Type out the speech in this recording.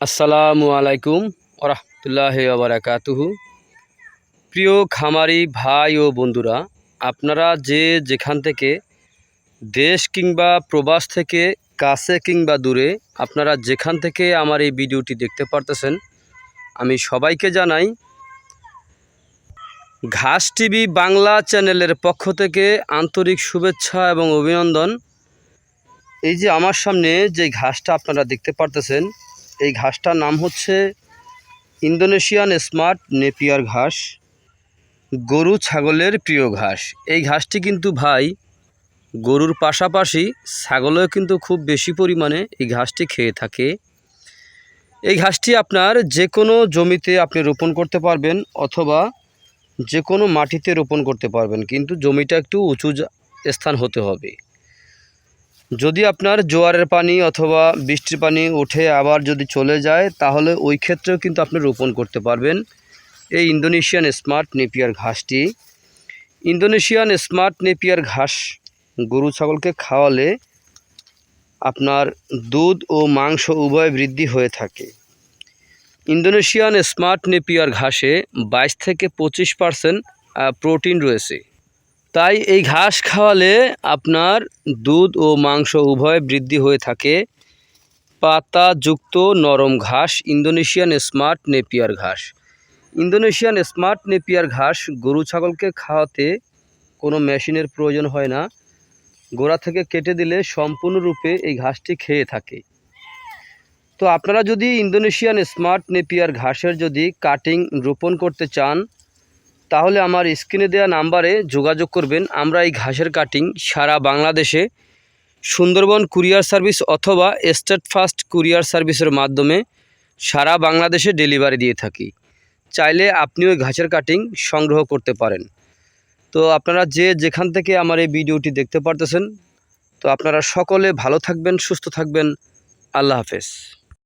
আসসালামু আলাইকুম ওরহমতুল্লাহ বারাকাতুহু। প্রিয় খামারি ভাই ও বন্ধুরা, আপনারা যে যেখান থেকে দেশ কিংবা প্রবাস থেকে কাছে কিংবা দূরে, আপনারা যেখান থেকে আমার এই ভিডিওটি দেখতে পারতেছেন, আমি সবাইকে জানাই, ঘাস টিভি বাংলা চ্যানেলের পক্ষ থেকে আন্তরিক শুভেচ্ছা এবং অভিনন্দন। এই যে আমার সামনে যে ঘাসটা আপনারা দেখতে পারতেছেন এই ঘাসটার নাম হচ্ছে ইন্দোনেশিয়ান স্মার্ট নেপিয়ার ঘাস, গরু ছাগলের প্রিয় ঘাস। এই ঘাসটি কিন্তু ভাই গরুর পাশাপাশি ছাগলেও কিন্তু খুব বেশি পরিমাণে এই ঘাসটি খেয়ে থাকে। এই ঘাসটি আপনার যে কোনো জমিতে আপনি রোপণ করতে পারবেন অথবা যে কোনো মাটিতে রোপণ করতে পারবেন, কিন্তু জমিটা একটু উঁচু স্থান হতে হবে। যদি আপনার জোয়ারের পানি অথবা বৃষ্টির পানি উঠে আবার যদি চলে যায়, তাহলে ওই ক্ষেত্রেও কিন্তু আপনি রোপণ করতে পারবেন। এই ইন্দোনেশিয়ান স্মার্ট নেপিয়ার ঘাসটি। ইন্দোনেশিয়ান স্মার্ট নেপিয়ার ঘাস গরু ছাগলকে খাওয়ালে আপনার দুধ ও মাংস উভয় বৃদ্ধি হয়ে থাকে। ইন্দোনেশিয়ান স্মার্ট নেপিয়ার ঘাসে বাইশ থেকে পঁচিশ পারসেন্ট প্রোটিন রয়েছে। তাই এই ঘাস খাওয়ালে আপনার দুধ ও মাংস উভয় বৃদ্ধি হয়ে থাকে। পাতাযুক্ত নরম ঘাস, ইন্দোনেশিয়ান স্মার্ট নেপিয়ার ঘাস। ইন্দোনেশিয়ান স্মার্ট নেপিয়ার ঘাস গরু ছাগলকে খাওয়াতে কোনো মেশিনের প্রয়োজন হয় না। গোড়া থেকে কেটে দিলে সম্পূর্ণরূপে এই ঘাসটি খেয়ে থাকে। তো আপনারা যদি ইন্দোনেশিয়ান স্মার্ট নেপিয়ার ঘাসের যদি কাটিং রোপণ করতে চান তাহলে আমার স্ক্রিনে দেওয়া নাম্বারে যোগাযোগ করবেন। আমরা এই ঘাসের কাটিং সারা বাংলাদেশে সুন্দরবন কুরিয়ার সার্ভিস অথবা স্টেট ফাস্ট কুরিয়ার সার্ভিসের মাধ্যমে সারা বাংলাদেশে ডেলিভারি দিয়ে থাকি। চাইলে আপনিও এই ঘাসের কাটিং সংগ্রহ করতে পারেন। তো আপনারা যে যেখান থেকে আমার এই ভিডিওটি দেখতে পারতেছেন, তো আপনারা সকলে ভালো থাকবেন, সুস্থ থাকবেন। আল্লাহ হাফেজ।